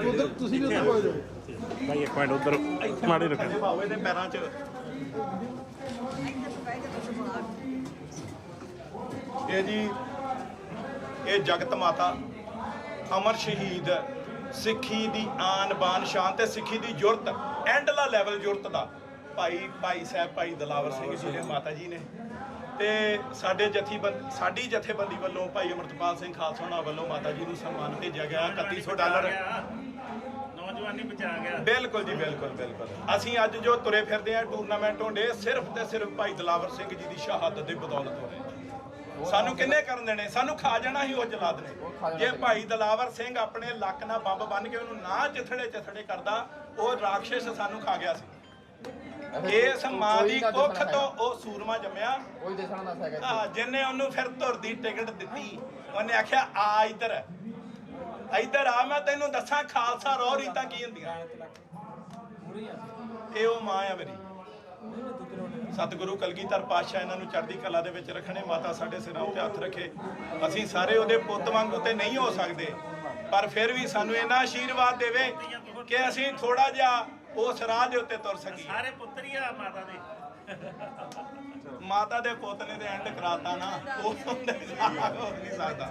ਉਧਰ ਤੁਸੀਂ ਵੀ ਉੱਧਰ ਹੋ ਜਾਓ। ਭਾਈ ਇੱਕ ਮਿੰਟ ਉਧਰ ਮਾੜੇ ਰੱਖੋ ਭਾਵੇਂ ਦੇ ਪੈਰਾਂ 'ਚ। ਇਹ ਜੀ ਇਹ ਜਗਤ ਮਾਤਾ ਅਮਰ ਸ਼ਹੀਦ ਸਿੱਖੀ ਦੀ ਆਨ ਬਾਨ ਸ਼ਾਨ ਤੇ ਸਿੱਖੀ ਦੀ ਜੁਰਤ ਐਂਡਲਾ ਲੈਵਲ ਜੁਰਤ ਦਾ। ਭਾਈ ਭਾਈ ਸਾਹਿਬ ਭਾਈ ਦਲਾਵਰ ਸਿੰਘ ਜੀ ਨੇ ਮਾਤਾ ਜੀ ਨੇ। ਤੇ ਸਾਡੇ ਜਥੀਬੰਦ ਸਾਡੀ ਜਥੇਬੰਦੀ ਵੱਲੋਂ ਭਾਈ ਅਮਰਤਪਾਲ ਸਿੰਘ ਖਾਲਸਾ ਹੋਣਾ ਵੱਲੋਂ ਮਾਤਾ ਜੀ ਨੂੰ ਸਨਮਾਨ ਭੇਜਿਆ ਗਿਆ 3100 ਡਾਲਰ। ਨੌਜਵਾਨੀ ਬਚਾ ਗਿਆ। ਬਿਲਕੁਲ ਜੀ ਬਿਲਕੁਲ ਬਿਲਕੁਲ। ਅਸੀਂ ਅੱਜ ਜੋ ਤੁਰੇ ਫਿਰਦੇ ਆ ਟੂਰਨਾਮੈਂਟ ਹੁੰਦੇ ਸਿਰਫ ਤੇ ਸਿਰਫ ਭਾਈ ਦਲਾਵਰ ਸਿੰਘ ਜੀ ਦੀ ਸ਼ਹਾਦਤ ਦੀ ਬਦੌਲਤ ਹੋ ਰਹੇ। ਸਾਨੂੰ ਕਿੰਨੇ ਕਰਨ ਦੇਣੇ? ਸਾਨੂੰ ਖਾ ਜਾਣਾ ਹੀ ਉਹ ਜਲਾਦ ਨੇ। ਜੇ ਭਾਈ ਦਲਾਵਰ ਸਿੰਘ ਆਪਣੇ ਲੱਕ ਨਾਲ ਬੰਬ ਬੰਨ ਕੇ ਉਹਨੂੰ ਨਾ ਚਿਥੜੇ ਚਿਥੜੇ ਕਰਦਾ ਉਹ ਰਾਖਸ਼ ਸਾਨੂੰ ਖਾ ਗਿਆ ਸੀ। ਇਸ ਮਾਂ ਦੀ ਕੁੱਖ ਤੋਂ ਉਹ ਸੂਰਮਾ ਜੰਮਿਆ। ਕੋਈ ਦੇਸਣਾ ਦੱਸ ਹੈਗਾ ਆ ਜਿੰਨੇ ਉਹਨੂੰ ਫਿਰ ਧੁਰ ਦੀ ਟਿਕਟ ਦਿੱਤੀ। ਉਹਨੇ ਆਖਿਆ ਆ ਇੱਧਰ। ਇੱਧਰ ਆ ਮੈਂ ਤੈਨੂੰ ਦੱਸਾਂ ਖਾਲਸਾ ਰੋਹ ਰੀਤਾਂ ਕੀ ਹੁੰਦੀਆਂ। ਇਹ ਉਹ ਮਾਂ ਆ ਮੇਰੀ। ਸਤਿਗੁਰੂ ਕਲਗੀਧਰ ਪਾਤਸ਼ਾਹ ਇਹਨਾਂ ਨੂੰ ਚੜ੍ਹਦੀ ਕਲਾ ਦੇ ਵਿੱਚ ਰੱਖਣੇ ਮਾਤਾ ਸਾਡੇ ਸਿਰਾਂ ਉੱਤੇ ਹੱਥ ਰੱਖੇ। ਅਸੀਂ ਸਾਰੇ ਉਹਦੇ ਪੁੱਤ ਵਾਂਗੂ ਤੇ ਨਹੀਂ ਹੋ ਸਕਦੇ ਪਰ ਫਿਰ ਵੀ ਸਾਨੂੰ ਇਹਨਾਂ ਆਸ਼ੀਰਵਾਦ ਦੇਵੇ ਕਿ ਅਸੀਂ ਥੋੜਾ ਜਿਹਾ ਉਸ ਰਾਹ ਦੇ ਉੱਤੇ ਤੁਰ ਸਕੀਏ। ਸਾਰੇ ਪੁੱਤਰ ਹੀ ਆ ਮਾਤਾ ਦੇ। ਮਾਤਾ ਦੇ ਪੁੱਤ ਨੇ ਤੇ ਐਂਡ ਕਰਾਤਾ ਨਾ ਉਹ ਨਹੀਂ ਸਕਦਾ।